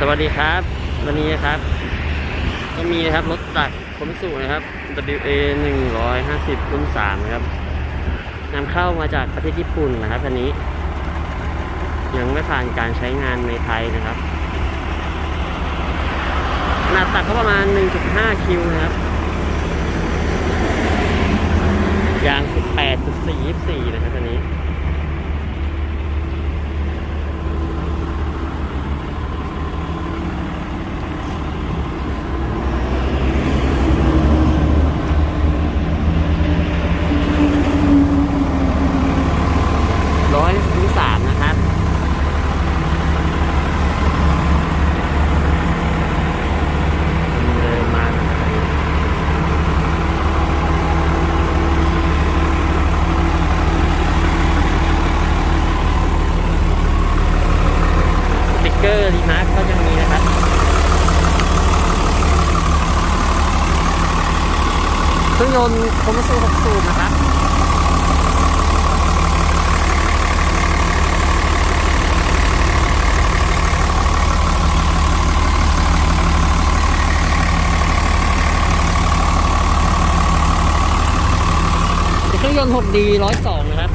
สวัสดีครับ วันนี้นะครับ ก็มีนะครับรถตักขนสูงนะครับ WA 150 รุ่น3นะครับนำเข้ามาจากประเทศญี่ปุ่นนะครับคันนี้ ยังไม่ผ่านการใช้งานในไทยนะครับขนาดตักก็ประมาณ 1.5 คิวนะครับยาง 18.4 24 เกอร์รีมาร์คก็ยังมีนะครับเครื่องยนต์คอมสู6สูบนะครับเครื่องยนต์ 6D 102 นะครับ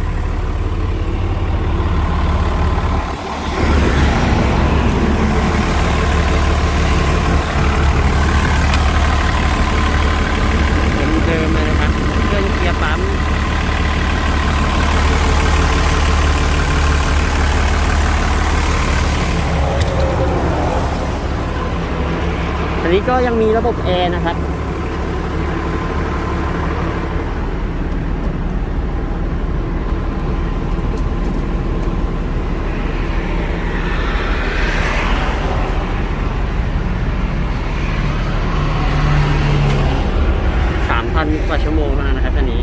เดิมๆเลยนะครับเครื่องเกียร์ปั๊ม อั นี้ก็ยังมีระบบแอร์นะครับสามพันกว่าชั่วโมงเท่านั้นนะครับอันนี้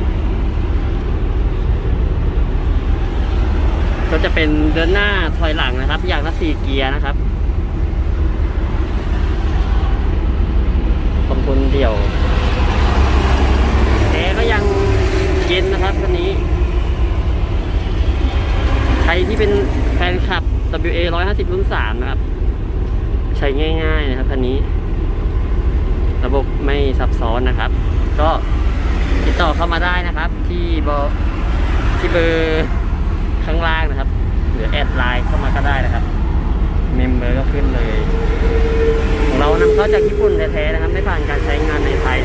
ก็จะเป็นเดินหน้าถอยหลังนะครับ อย่างละสี่เกียร์นะครับ ขอบคุณเดี่ยวแอร์ก็ยังเย็นนะครับคันนี้ ใครที่เป็นแฟนคลับ WA 150รุ่น3นะครับ ใช้ง่ายๆนะครับคันนี้ ระบบไม่ซับซ้อนนะครับ ก็ติดต่อเข้ามาได้นะครับ ที่เบอร์ที่เบอร์ข้างล่างนะครับ หรือแอดไลน์เข้ามาก็ได้นะครับ เมมเบอร์ก็ขึ้นเลย ของเรานำเข้าจากญี่ปุ่นแท้ๆนะครับ ไม่ผ่านการใช้งานในไทย